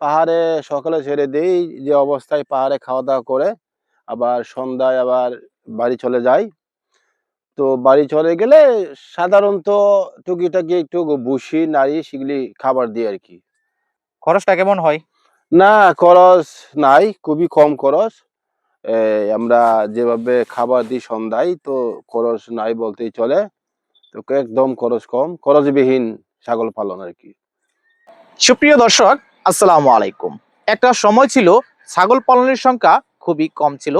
পাহাড়ে সকালে ছেড়ে দেই যে অবস্থায় পাহাড়ে খাওয়া দাওয়া করে আবার সন্ধ্যায় আবার বাড়ি চলে যাই। তো বাড়ি চলে গেলে সাধারণত টুকিটাকি একটু ভুসি নাড়ি সেগুলি খাবার দিই আর কি খরচটা কেমন হয়? না খরচ নাই খুবই কম খরচ। আমরা যেভাবে খাবার দিই সন্ধ্যায় তো খরচ নাই বলতেই চলে। তো একদম খরচ কম খরচবিহীন ছাগল পালন আর কি সুপ্রিয় দর্শক আসসালামু আলাইকুম। একটা সময় ছিল ছাগল পালনের সংখ্যা খুবই কম ছিল।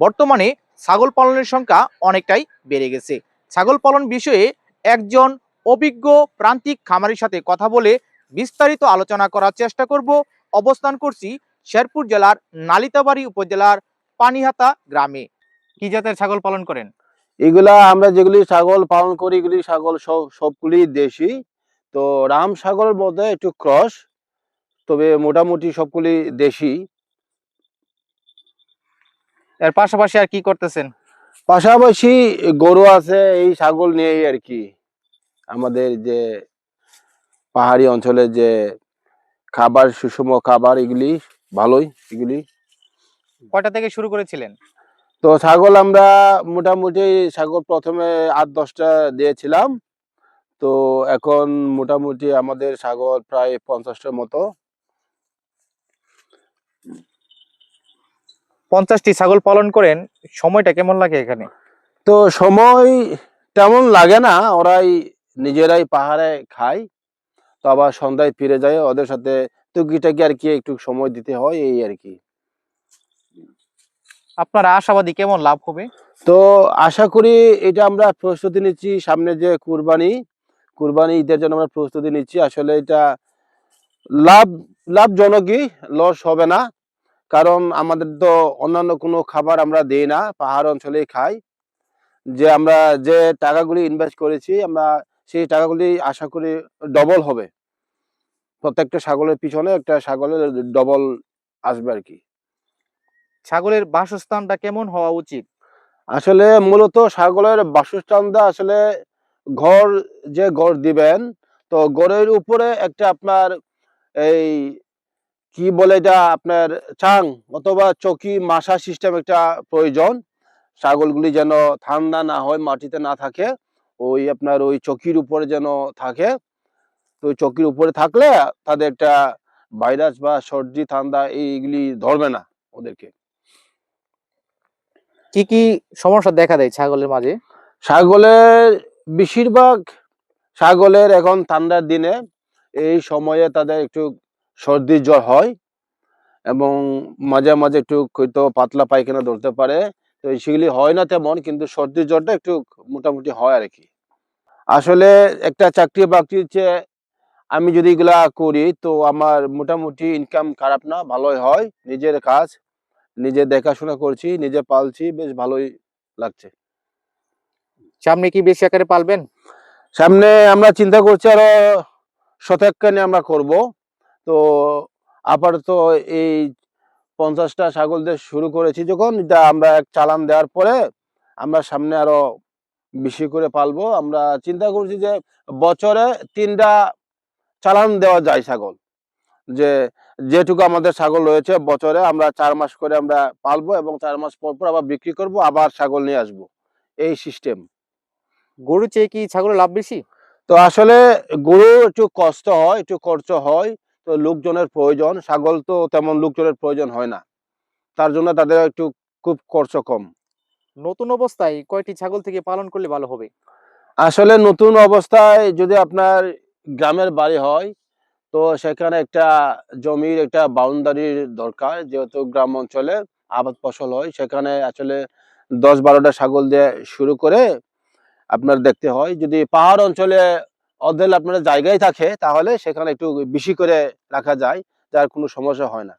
বর্তমানে ছাগল পালনের সংখ্যা অনেকটাই বেড়ে গেছে। ছাগল পালন বিষয়ে একজন অভিজ্ঞ প্রান্তিক খামারির সাথে কথা বলে বিস্তারিত আলোচনা করার চেষ্টা করব। অবস্থান করছি শেরপুর জেলার নালিতাবাড়ি উপজেলার পানিহাতা গ্রামে। কি জাতের ছাগল পালন করেন? এগুলা আমরা যেগুলি ছাগল পালন করি, এগুলি ছাগল সব সবগুলি দেশি। তো রাম ছাগলের মধ্যে একটু ক্রস। তবে মোটামুটি সবগুলি দেশি। এর পাশাপাশি আর কি করতেছেন? পাশাপাশি গরু আছে এই ছাগল নিয়েই আর কি। আমাদের যে পাহাড়ি অঞ্চলে যে খাবার সুষম খাবার এগুলি ভালোই এগুলি। কয়টা থেকে শুরু করেছিলেন? তো ছাগল আমরা মোটামুটি ছাগল প্রথমে আট দশটা দিয়েছিলাম। তো এখন মোটামুটি আমাদের ছাগল প্রায় পঞ্চাশটার মতো। পঞ্চাশটি ছাগল পালন করেন সময়টা কেমন লাগে এখানে? তো সময় তেমন লাগে না ওরাই নিজেরাই পাহাড়ে খায়। তো আবার সন্ধ্যায় ফিরে যায় ওদের সাথে টুকিটাকি আর কি একটু সময় দিতে হয় এই আর কি। আপনার আশাবাদী কেমন লাভ হবে? তো আশা করি এটা আমরা প্রস্তুতি নিচ্ছি সামনে যে কুরবানি কুরবানি ঈদের জন্য আমরা প্রস্তুতি নিচ্ছি। আসলে এটা লাভ লাভজনকই লস হবে না। কারণ আমাদের তো অন্যান্য কোনো খাবার আমরা দিই না পাহাড় অঞ্চলেই খাই। যে আমরা যে টাকাগুলি ইনভেস্ট করেছি আমরা সেই টাকাগুলি আশা করি ডবল হবে। প্রত্যেকটা ছাগলের পিছনে একটা ছাগলের ডবল আসবে আর কি। ছাগলের বাসস্থানটা কেমন হওয়া উচিত? আসলে মূলত ছাগলের বাসস্থানটা আসলে ঘর যে ঘর দিবেন তো ঘরের উপরে একটা আপনার এই কি বলে এটা আপনার চাং অথবা চকি মাসা সিস্টেম একটা প্রয়োজন। ছাগলগুলি যেন ঠান্ডা না হয় মাটিতে না থাকে ওই আপনার ওই চকির উপরে যেন থাকে। তো ওই চকির উপরে থাকলে তাদের একটা ভাইরাস বা সর্দি ঠান্ডা এইগুলি ধরবে না ওদেরকে। কি কি সমস্যা দেখা দেয় ছাগলের মাঝে? ছাগলের বেশিরভাগ ছাগলের এখন ঠান্ডার দিনে এই সময়ে তাদের একটু সর্দি জ্বর হয় এবং মাঝে মাঝে একটু হয়তো পাতলা পায়খানা ধরতে পারে। তো সেগুলি হয় না তেমন কিন্তু সর্দি জ্বরটা একটু মোটামুটি হয় আর কি আসলে একটা চাকরি বাকরির চেয়ে আমি যদি এগুলা করি তো আমার মোটামুটি ইনকাম খারাপ না ভালোই হয়। নিজের কাজ নিজে দেখাশোনা করছি নিজে পালছি বেশ ভালোই লাগছে। সামনে কি বেশি আকারে পালবেন? সামনে আমরা চিন্তা করছি আরও শতাক্ষণে আমরা করব। তো আপাতত এই পঞ্চাশটা ছাগল দিয়ে শুরু করেছি যখন এটা আমরা এক চালান দেওয়ার পরে আমরা সামনে আরও বেশি করে পালবো। আমরা চিন্তা করছি যে বছরে তিনটা চালান দেওয়া যায় ছাগল। যে যেটুকু আমাদের ছাগল রয়েছে বছরে আমরা চার মাস করে আমরা পালবো এবং চার মাস পর পর আবার বিক্রি করব, আবার ছাগল নিয়ে আসব। এই সিস্টেম গরু চেয়ে কি ছাগলের লাভ বেশি? তো আসলে গরু একটু কষ্ট হয় একটু খরচ হয় তো লোকজনের প্রয়োজন। ছাগল তো তেমন লোকজনের প্রয়োজন হয় না। তার জন্য তাদের একটু খুব খরচ কম। নতুন অবস্থায় কয়টি ছাগল থেকে পালন করলে ভালো হবে? আসলে নতুন অবস্থায় যদি আপনার গ্রামের বাড়ি হয় তো সেখানে একটা জমির একটা বাউন্ডারির দরকার। যেহেতু গ্রাম অঞ্চলে আবাদ ফসল হয় সেখানে আসলে দশ বারোটা ছাগল দিয়ে শুরু করে আপনার দেখতে হয়। যদি পাহাড় অঞ্চলে অর্ধেক আপনার জায়গায় থাকে, তাহলে সেখানে একটু বেশি করে রাখা যায়, যার কোনো সমস্যা হয় না।